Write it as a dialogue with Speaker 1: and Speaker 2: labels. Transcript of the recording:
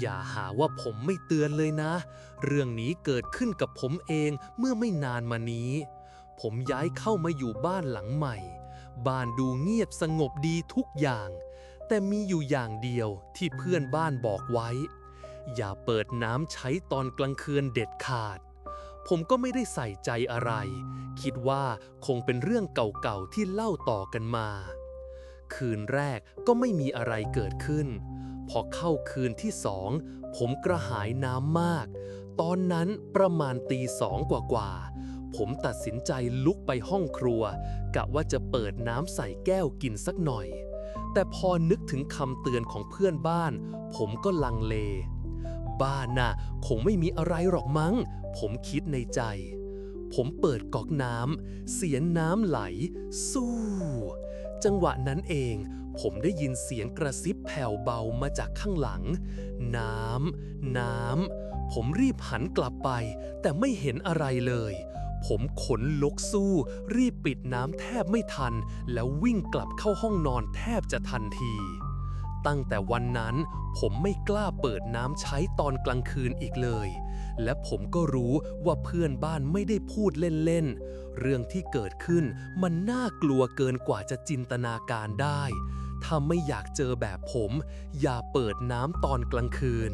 Speaker 1: อย่าหาว่าผมไม่เตือนเลยนะ เรื่องนี้เกิดขึ้นกับผมเองเมื่อไม่นานมานี้ ผมย้ายเข้ามาอยู่บ้านหลังใหม่ บ้านดูเงียบสงบดีทุกอย่าง แต่มีอยู่อย่างเดียวที่เพื่อนบ้านบอกไว้ อย่าเปิดน้ำใช้ตอนกลางคืนเด็ดขาด ผมก็ไม่ได้ใส่ใจอะไร คิดว่าคงเป็นเรื่องเก่าๆที่เล่าต่อกันมา คืนแรกก็ไม่มีอะไรเกิดขึ้น พอเข้าคืนที่สองผมกระหายน้ำมาก ตอนนั้นประมาณตีสองกว่าๆ ผมตัดสินใจลุกไปห้องครัว กะว่าจะเปิดน้ำใส่แก้วกินสักหน่อย แต่พอนึกถึงคำเตือนของเพื่อนบ้าน ผมก็ลังเล บ้านน่ะคงไม่มีอะไรหรอกมั้ง ผมคิดในใจ ผมเปิดก๊อกน้ำเสียงน้ำไหล สู้ จังหวะนั้นเอง ผมได้ยินเสียงกระซิบแผ่วเบามาจากข้างหลัง น้ำ น้ำ ผมรีบหันกลับไป แต่ไม่เห็นอะไรเลย ผมขนลุกสู้ รีบปิดน้ำแทบไม่ทัน แล้ววิ่งกลับเข้าห้องนอนแทบจะทันที ตั้งแต่วันนั้น ผมไม่กล้าเปิดน้ำใช้ตอนกลางคืนอีกเลย และผมก็รู้ว่าเพื่อนบ้านไม่ได้พูดเล่นๆเรื่องที่เกิดขึ้นมันน่ากลัวเกินกว่าจะจินตนาการได้ ถ้าไม่อยากเจอแบบผม อย่าเปิดน้ำตอนกลางคืน